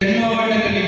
தென் மாவட்டங்கள்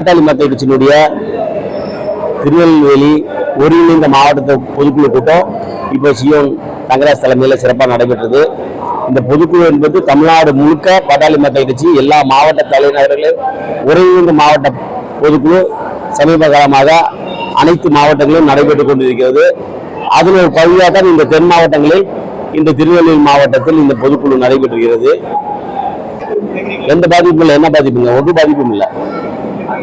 பாட்டாளி மக்கள் கட்சியினுடைய திருநெல்வேலி ஒருங்கிணைந்த மாவட்டத்தை பொதுக்குழு கூட்டம் இப்போ சியோன் தங்கராஜ் தலைமையில் சிறப்பாக நடைபெற்றது. இந்த பொதுக்குழு என்பது தமிழ்நாடு முழுக்க பாட்டாளி மக்கள் கட்சி எல்லா மாவட்ட தலைநகர்களையும் ஒருங்கிணைந்த மாவட்ட பொதுக்குழு சமீப காலமாக அனைத்து மாவட்டங்களிலும் நடைபெற்றுக் கொண்டிருக்கிறது. அதில் ஒரு பகுதியாக தான் இந்த தென் மாவட்டங்களில் இந்த திருநெல்வேலி மாவட்டத்தில் இந்த பொதுக்குழு நடைபெற்றுகிறது எந்த பாதிப்பும் இல்லை என்ன பாதிப்புங்க ஒன்றும் பாதிப்பும் இல்லை.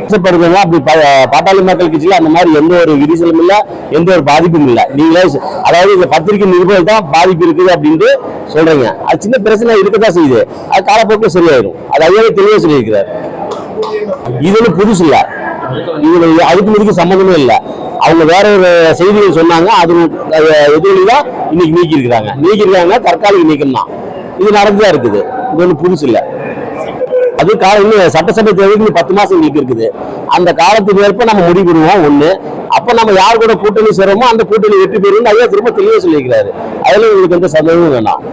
ஆசைப்படுறதுன்னா அப்படி பாட்டாளி மக்கள் கட்சியில் அந்த மாதிரி எந்த ஒரு விரிசலும் இல்ல எந்த ஒரு பாதிப்பும் இல்ல. நீங்களே அதாவது இந்த பத்திரிகை நிருபர்கள் தான் பாதிப்பு இருக்குது அப்படின்ட்டு சொல்றீங்க. அது சின்ன பிரச்சனை இருக்கதான் செய்யுது. அது காலப்போக்கில் சரியாயிடும் அது ஐயாவே தெளிவாக சொல்லியிருக்கிறார். இது ஒன்றும் புதுசு இல்ல. இது அதுக்கு இதுக்கு சம்மந்தமே இல்லை. அவங்க வேற ஒரு செய்திகள் சொன்னாங்க அது எதிரொலி தான் இன்னைக்கு நீக்கி இருக்கிறாங்க நீக்கி இருக்காங்க தற்காலிக நீக்கம் தான் இது நடந்துதான் இருக்குது. இது ஒன்றும் புதுசு இல்லை. அது காலம் இன்னும் சட்டசபை தேர்தலுக்கு பத்து மாசம் எங்களுக்கு இருக்குது. அந்த காலத்துக்கு ஏற்ப நம்ம முடிவிடுவோம் ஒண்ணு. அப்ப நம்ம யார் கூட கூட்டணி சேரோமோ அந்த கூட்டணி வெற்றி பெறும் ஐயா திரும்ப தெளிவா சொல்லியிருக்கிறாரு. அதுல உங்களுக்கு எந்த சந்தேகமும் வேணாம்.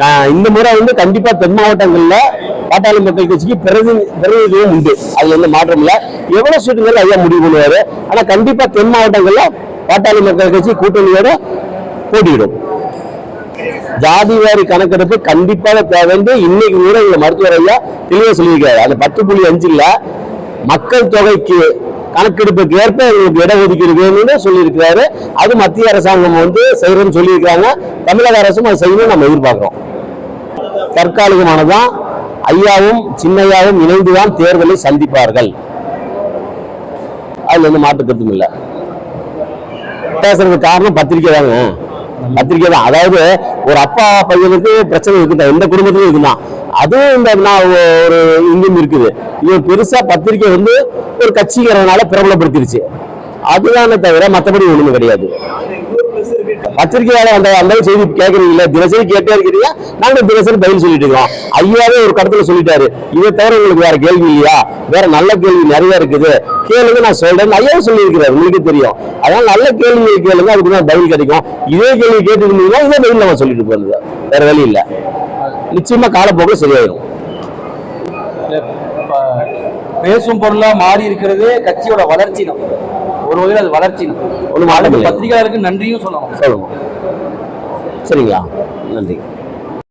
நான் இந்த முறை வந்து கண்டிப்பா தென் மாவட்டங்கள்ல பாட்டாளி மக்கள் கட்சிக்கு பிரதி பிரதிநிதியும் உண்டு. அதுல எந்த மாற்றம் இல்ல. எவ்வளவு சீட்டுகள் ஐயா முடிவு பண்ணுவாரு. ஆனா கண்டிப்பா தென் மாவட்டங்கள்ல பாட்டாளி மக்கள் கட்சி கூட்டணியோட போட்டியிடும். ஜாதி வாரி கணக்கெடுப்பு கண்டிப்பாக தேவைன்னு இன்னைக்கு கூட எங்க மருத்துவர் ஐயா தெளிவாக சொல்லியிருக்காரு அந்த பத்து புள்ளி அஞ்சுல மக்கள் தொகைக்கு கணக்கெடுப்புக்கு ஏற்ப எங்களுக்கு இடஒதுக்கீடு வேணும்னு சொல்லியிருக்கிறாரு. அது மத்திய அரசாங்கம் வந்து செய்யறோம்னு சொல்லியிருக்கிறாங்க. தமிழக அரசும் அதை செய்யணும்னு நம்ம எதிர்பார்க்கிறோம். தற்காலிகமானதான் ஐயாவும் சின்னையாவும் இணைந்துதான் தேர்தலை சந்திப்பார்கள். அதுல வந்து மாற்று கருத்தும் இல்லை. பேசுறதுக்கு காரணம் பத்திரிக்கை தாங்க பத்திரிக்கை தான் அதாவது ஒரு அப்பா பையனுக்கு பிரச்சனை இருக்குதான் எந்த குடும்பத்திலும் இருக்குதான் அதுவும் இந்த நான் ஒரு இங்கும் இருக்குது. இது பெருசா பத்திரிக்கை வந்து ஒரு கட்சிங்கிறதுனால பிரபலப்படுத்திருச்சு. அதுதானே தவிர மற்றபடி ஒண்ணுமே கிடையாது. பத்திரிகையாளர் அந்த அந்த செய்தி கேட்கறீங்கல்ல தினசரி கேட்டே இருக்கிறீங்க நாங்க தினசரி பதில் சொல்லிட்டு இருக்கோம் ஐயாவே ஒரு கடத்துல சொல்லிட்டாரு. இதை தவிர உங்களுக்கு வேற கேள்வி இல்லையா? வேற நல்ல கேள்வி நிறைய இருக்குது. கேளுங்க நான் சொல்றேன். ஐயாவும் சொல்லியிருக்கிறாரு. உங்களுக்கு தெரியும். அதனால நல்ல கேள்வி கேளுங்க அதுக்கு தான் பதில் கிடைக்கும். இதே கேள்வி கேட்டுருந்தீங்கன்னா இதே பதில் நம்ம சொல்லிட்டு போறது. வேற வழி இல்ல. நிச்சயமா காலப்போக்கில் சரியாயிடும் பேசும் பொருளா மாறி இருக்கிறது கட்சியோட வளர்ச்சி தான் ஒரு வகையில் அது வளர்ச்சி. இல்லை. பத்திரிகையாளருக்கு நன்றியும் சொல்லணும். சொல்லுங்க. சரிங்களா? நன்றி.